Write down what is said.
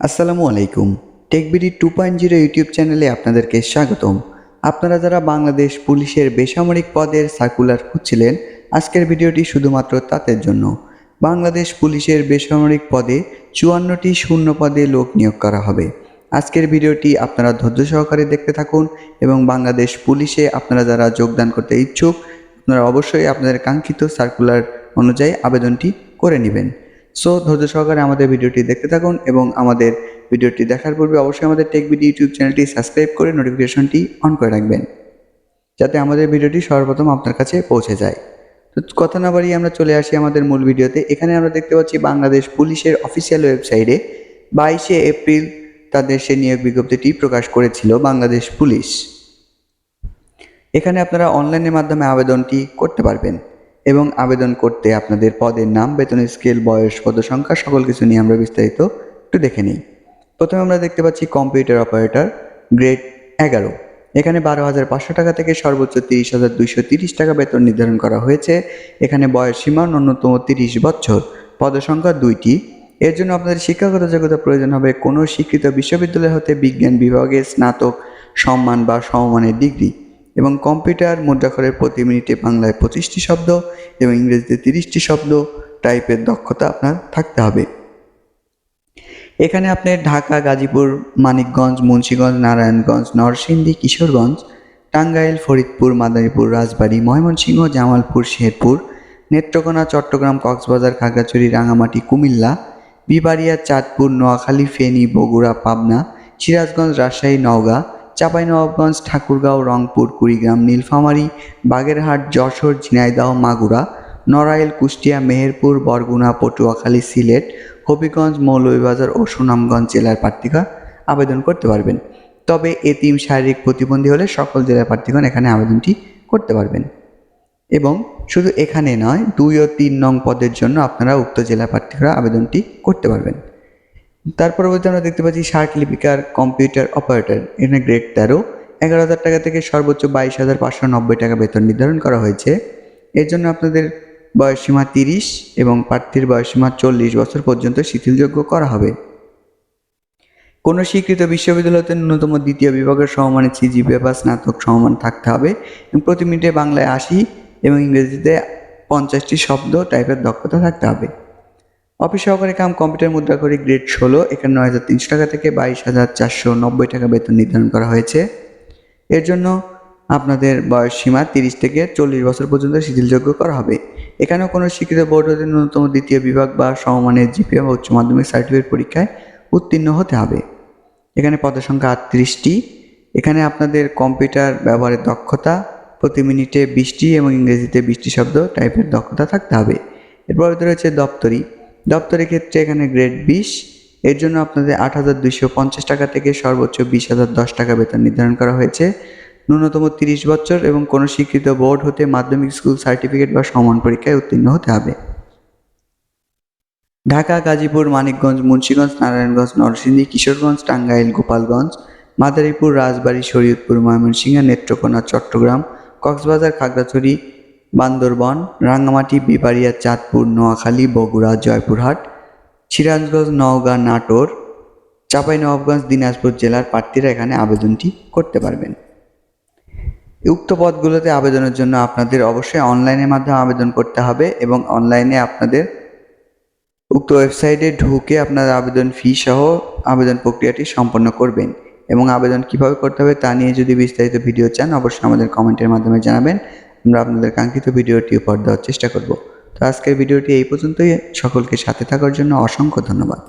আসসালামু আলাইকুম। Tech BD two point zero YouTube চ্যানেলে আপনাদেরকে স্বাগতম। আপনারা যারা বাংলাদেশ পুলিশের বেসামরিক পদের সার্কুলার খুঁজছিলেন, আজকের ভিডিওটি শুধুমাত্র তাদের জন্য। বাংলাদেশ পুলিশের বেসামরিক পদে চুয়ান্নটি শূন্য পদে লোক নিয়োগ করা হবে। আজকের ভিডিওটি আপনারা ধৈর্য সহকারে দেখতে থাকুন এবং বাংলাদেশ পুলিশে আপনারা যারা যোগদান করতে ইচ্ছুক, আপনারা অবশ্যই আপনাদের কাঙ্ক্ষিত সার্কুলার অনুযায়ী আবেদনটি করে নেবেন। সো ধৈর্য সহকারে আমাদের ভিডিওটি দেখতে থাকুন এবং আমাদের ভিডিওটি দেখার পূর্বে অবশ্যই আমাদের টেক ভিডিও ইউটিউব চ্যানেলটি সাবস্ক্রাইব করে নোটিফিকেশনটি অন করে রাখবেন, যাতে আমাদের ভিডিওটি সর্বপ্রথম আপনার কাছে পৌঁছে যায়। তো কথা না বাড়িয়ে আমরা চলে আসি আমাদের মূল ভিডিওতে। এখানে আমরা দেখতে পাচ্ছি বাংলাদেশ পুলিশের অফিসিয়াল ওয়েবসাইটে বাইশে এপ্রিল তাদের সে নিয়োগ বিজ্ঞপ্তিটি প্রকাশ করেছিল বাংলাদেশ পুলিশ। এখানে আপনারা অনলাইনের মাধ্যমে আবেদনটি করতে পারবেন। এবং আবেদন করতে আপনাদের পদের নাম, বেতন, স্কেল, বয়স পদসংখ্যা সকল কিছু নিয়ে আমরা বিস্তারিত একটু দেখে নিই। প্রথমে আমরা দেখতে পাচ্ছি কম্পিউটার অপারেটর, গ্রেড এগারো। এখানে বারো হাজার পাঁচশো টাকা থেকে সর্বোচ্চ তিরিশ হাজার দুইশো তিরিশ টাকা বেতন নির্ধারণ করা হয়েছে। এখানে বয়স সীমা ন্যূনতম তিরিশ বছর। পদসংখ্যা দুইটি। এর জন্য আপনাদের শিক্ষাগত যোগ্যতা প্রয়োজন হবে কোনো স্বীকৃত বিশ্ববিদ্যালয় হতে বিজ্ঞান বিভাগে স্নাতক, সম্মান বা সমমানের ডিগ্রি। এবং কম্পিউটার মুদ্রাক্ষরের প্রতি মিনিটে বাংলায় পঁচিশটি শব্দ এবং ইংরেজিতে তিরিশটি শব্দ টাইপের দক্ষতা আপনার থাকতে হবে। এখানে আপনি ঢাকা, গাজীপুর, মানিকগঞ্জ, মুন্সীগঞ্জ, নারায়ণগঞ্জ, নরসিংদী, কিশোরগঞ্জ, টাঙ্গাইল, ফরিদপুর, মাদারীপুর, রাজবাড়ী, ময়মনসিংহ, জামালপুর, শেরপুর, নেত্রকোনা, চট্টগ্রাম, কক্সবাজার, খাগড়াছড়ি, রাঙামাটি, কুমিল্লা, বিবাড়িয়া, চাঁদপুর, নোয়াখালী, ফেনী, বগুড়া, পাবনা, সিরাজগঞ্জ, রাজশাহী, নওগাঁ চাঁপাইনবাবগঞ্জ, ঠাকুরগাঁও, রংপুর, কুড়িগ্রাম, নীলফামারী, বাগেরহাট, যশোর, ঝিনাইদহ, মাগুরা, নড়াইল, কুষ্টিয়া, মেহেরপুর, বরগুনা, পটুয়াখালী, সিলেট, হবিগঞ্জ, মৌলভীবাজার ও সুনামগঞ্জ জেলার প্রার্থীরা আবেদন করতে পারবেন। তবে এতিম শারীরিক প্রতিবন্ধী হলে সকল জেলার প্রার্থীগণ এখানে আবেদনটি করতে পারবেন। এবং শুধু এখানে নয়, দুই ও তিন নং পদের জন্য আপনারা উক্ত জেলা প্রার্থীরা আবেদনটি করতে পারবেন। তার পরবর্তী আমরা দেখতে পাচ্ছি ষাট লিপিকার কম্পিউটার অপারেটর। এখানে গ্রেড তেরো এগারো হাজার টাকা থেকে সর্বোচ্চ বাইশ হাজার পাঁচশো নব্বই টাকা বেতন নির্ধারণ করা হয়েছে। এর জন্য আপনাদের বয়সসীমা তিরিশ এবং প্রার্থীর বয়সসীমা চল্লিশ বছর পর্যন্ত শিথিলযোগ্য করা হবে। কোনো স্বীকৃত বিশ্ববিদ্যালয়তে ন্যূনতম দ্বিতীয় বিভাগের সমমানের সিজিপিএ বা স্নাতক সমমান থাকতে হবে এবং প্রতি মিনিটে বাংলায় আশি এবং ইংরেজিতে পঞ্চাশটি শব্দ টাইপের দক্ষতা থাকতে হবে। অফিস সহকারী কাম, কম্পিউটার মুদ্রা গ্রেড ষোলো, এখানে নয় হাজার তিনশো টাকা থেকে বাইশ হাজার চারশো নব্বই টাকা বেতন নির্ধারণ করা হয়েছে। এর জন্য আপনাদের বয়স সীমা তিরিশ থেকে চল্লিশ বছর পর্যন্ত শিথিলযোগ্য করা হবে। এখানেও কোনো স্বীকৃত বোর্ড হতে ন্যূনতম দ্বিতীয় বিভাগ বা সমমানের জিপিএ বা উচ্চ মাধ্যমিক সার্টিফিকেট পরীক্ষায় উত্তীর্ণ হতে হবে। এখানে পদের সংখ্যা আটত্রিশটি। এখানে আপনাদের কম্পিউটার ব্যবহারের দক্ষতা, প্রতি মিনিটে বিশটি এবং ইংরেজিতে বিশটি শব্দ টাইপের দক্ষতা থাকতে হবে। এরপর রয়েছে দপ্তরি। দপ্তরের ক্ষেত্রে এখানে গ্রেড বিশ। এর জন্য আপনাদের আট হাজার দুইশো পঞ্চাশ টাকা থেকে সর্বোচ্চ বিশ হাজার দশ টাকা বেতন নির্ধারণ করা হয়েছে। ন্যূনতম তিরিশ বছর এবং কোনো স্বীকৃত বোর্ড হতে মাধ্যমিক স্কুল সার্টিফিকেট বা সমান পরীক্ষায় উত্তীর্ণ হতে হবে। ঢাকা, গাজীপুর, মানিকগঞ্জ, মুন্সীগঞ্জ, নারায়ণগঞ্জ, নরসিংদী, কিশোরগঞ্জ, টাঙ্গাইল, গোপালগঞ্জ, মাদারীপুর, রাজবাড়ী, শরীয়তপুর, ময়মনসিংহ, নেত্রকোনা, চট্টগ্রাম, কক্সবাজার, খাগড়াছড়ি বান্দরবন, রাঙ্গামাটি বিবাড়িয়া চাঁদপুর, নোয়াখালী, বগুড়া, জয়পুরহাট, সিরাজগঞ্জ, নওগাঁ, নাটোর চাঁপাইনবাবগঞ্জ দিনাজপুর জেলার প্রার্থীরা এখানে আবেদনটি করতে পারবেন। উক্ত পদগুলোতে আবেদনের জন্য আপনাদের অবশ্যই অনলাইনের মাধ্যমে আবেদন করতে হবে এবং অনলাইনে আপনাদের উক্ত ওয়েবসাইটে ঢুকে আপনার আবেদন ফি সহ আবেদন প্রক্রিয়াটি সম্পন্ন করবেন এবং আবেদন কীভাবে করতে হবে তা নিয়ে যদি বিস্তারিত ভিডিও চান, অবশ্যই আমাদের কমেন্টের মাধ্যমে জানাবেন। আমরা আপনাদের কাঙ্ক্ষিত ভিডিওটি উপহার দেওয়ার চেষ্টা করব। তো আজকের ভিডিওটি এই পর্যন্তই। সকলকে সাথে থাকার জন্য অসংখ্য ধন্যবাদ।